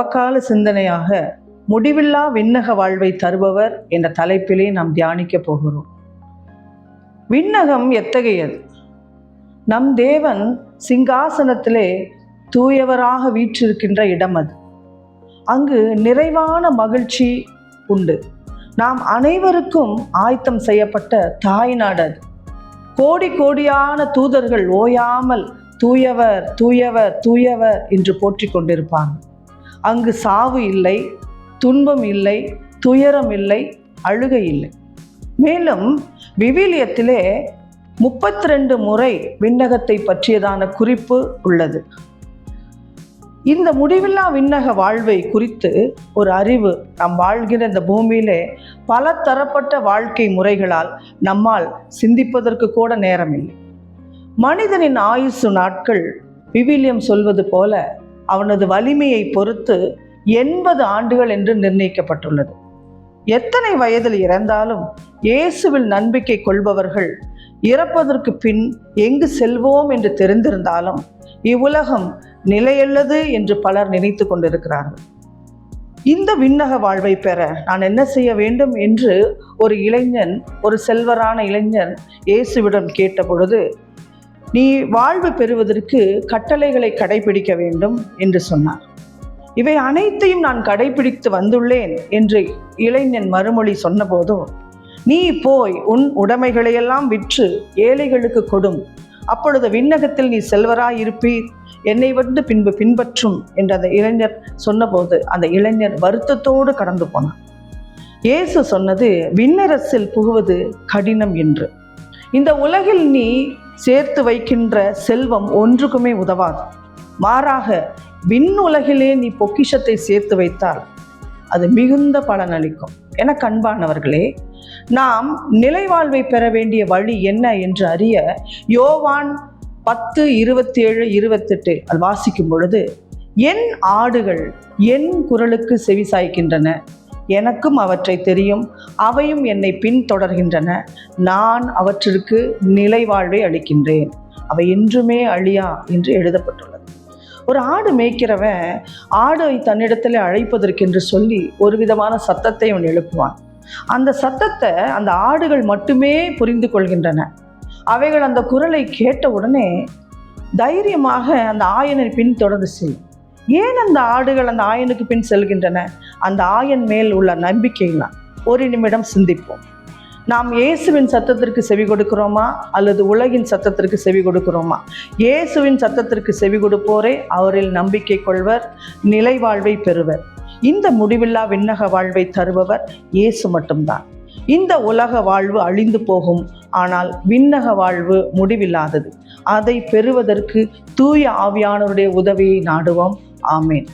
அவக்கால சிந்தனையாக முடிவில்லா விண்ணக வாழ்வை தருபவர் என்ற தலைப்பிலே நாம் தியானிக்க போகிறோம். விண்ணகம் எத்தகையது? நம் தேவன் சிங்காசனத்திலே தூயவராக வீற்றிருக்கின்ற இடம் அது. அங்கு நிறைவான மகிழ்ச்சி உண்டு. நாம் அனைவருக்கும் ஆயத்தம் செய்யப்பட்ட தாய் நாடு அது. கோடி கோடியான தூதர்கள் ஓயாமல் தூயவர் தூயவர் தூயவர் என்று போற்றிக் கொண்டிருப்பாங்க. அங்கு சாவு இல்லை துன்பம் இல்லை துயரம் இல்லை அழுகை இல்லை. மேலும் விவிலியத்திலே முப்பத்தி ரெண்டு முறை விண்ணகத்தை பற்றியதான குறிப்பு உள்ளது. இந்த முடிவில்லா விண்ணக வாழ்வை குறித்து ஒரு அறிவு நாம் வாழ்கிற இந்த பூமியிலே பல தரப்பட்ட வாழ்க்கை முறைகளால் நம்மால் சிந்திப்பதற்கு கூட நேரமில்லை. மனிதனின் ஆயுசு நாட்கள் விவிலியம் சொல்வது போல அவனது வலிமையை பொறுத்து எண்பது ஆண்டுகள் என்று நிர்ணயிக்கப்பட்டுள்ளது. எத்தனை வயதில் இறந்தாலும் இயேசுவில் நம்பிக்கை கொள்பவர்கள் இறப்பதற்கு பின் எங்கு செல்வோம் என்று தெரிந்திருந்தாலும் இவ்வுலகம் நிலையல்லது என்று பலர் நினைத்து கொண்டிருக்கிறார்கள். இந்த விண்ணக வாழ்வை பெற நான் என்ன செய்ய வேண்டும் என்று ஒரு இளைஞன் ஒரு செல்வரான இளைஞன் இயேசுவிடம் கேட்ட பொழுது நீ வாழ்வு பெறுவதற்கு கட்டளைகளை கடைபிடிக்க வேண்டும் என்று சொன்னார். இவை அனைத்தையும் நான் கடைபிடித்து வந்துள்ளேன் என்று இளைஞன் மறுமொழி சொன்னபோதோ நீ போய் உன் உடைமைகளையெல்லாம் விற்று ஏழைகளுக்கு கொடும். அப்பொழுது விண்ணகத்தில் நீ செல்வராய் இருப்பீர் என்னை வந்து பின்பு பின்பற்றும் என்று அந்த இளைஞர் சொன்னபோது அந்த இளைஞர் வருத்தத்தோடு கடந்து போனான் இயேசு சொன்னது விண்ணரசில் புகுவது கடினம் என்று. இந்த உலகில் நீ சேர்த்து வைக்கின்ற செல்வம் ஒன்றுக்குமே உதவாது. மாறாக விண்ணுலகிலே நீ பொக்கிஷத்தை சேர்த்து வைத்தால் அது மிகுந்த பலனளிக்கும் என கண்பானவர்களே நாம் நிலைவாழ்வை பெற வேண்டிய வழி என்ன என்று அறிய யோவான் பத்து இருபத்தி ஏழு இருபத்தெட்டு அது வாசிக்கும் பொழுது என் ஆடுகள் என் குரலுக்கு செவிசாய்க்கின்றன எனக்கும் அவற்றை தெரியும். அவையும் என்னை பின்தொடர்கின்றன. நான் அவற்றிற்கு நிலைவாழ்வை அளிக்கின்றேன். அவை என்றுமே அழியா என்று எழுதப்பட்டுள்ளது. ஒரு ஆடு மேய்க்கிறவன் ஆடை தன்னிடத்தில் அழைப்பதற்கென்று சொல்லி ஒரு விதமான சத்தத்தை அவன் எழுப்புவான். அந்த சத்தத்தை அந்த ஆடுகள் மட்டுமே புரிந்து கொள்கின்றன. அவைகள் அந்த குரலை கேட்ட உடனே தைரியமாக அந்த ஆயனை பின் தொடர்ந்து செல்லும். ஏன் அந்த ஆடுகள் அந்த ஆயனுக்கு பின் செல்கின்றன? அந்த ஆயன் மேல் உள்ள நம்பிக்கையினால் ஒரு நிமிடம் சிந்திப்போம். நாம் இயேசுவின் சத்தத்திற்கு செவி கொடுக்கிறோமா? அல்லது உலகின் சத்தத்திற்கு செவி கொடுக்கிறோமா? இயேசுவின் சத்தத்திற்கு செவி கொடுப்போரே அவரில் நம்பிக்கை கொள்வர் நிலை வாழ்வை பெறுவர். இந்த முடிவில்லா விண்ணக வாழ்வை தருபவர் இயேசு மட்டும்தான். இந்த உலக வாழ்வு அழிந்து போகும் ஆனால் விண்ணக வாழ்வு முடிவில்லாதது. அதை பெறுவதற்கு தூய ஆவியானவருடைய உதவியை நாடுவோம். ஆமேன்.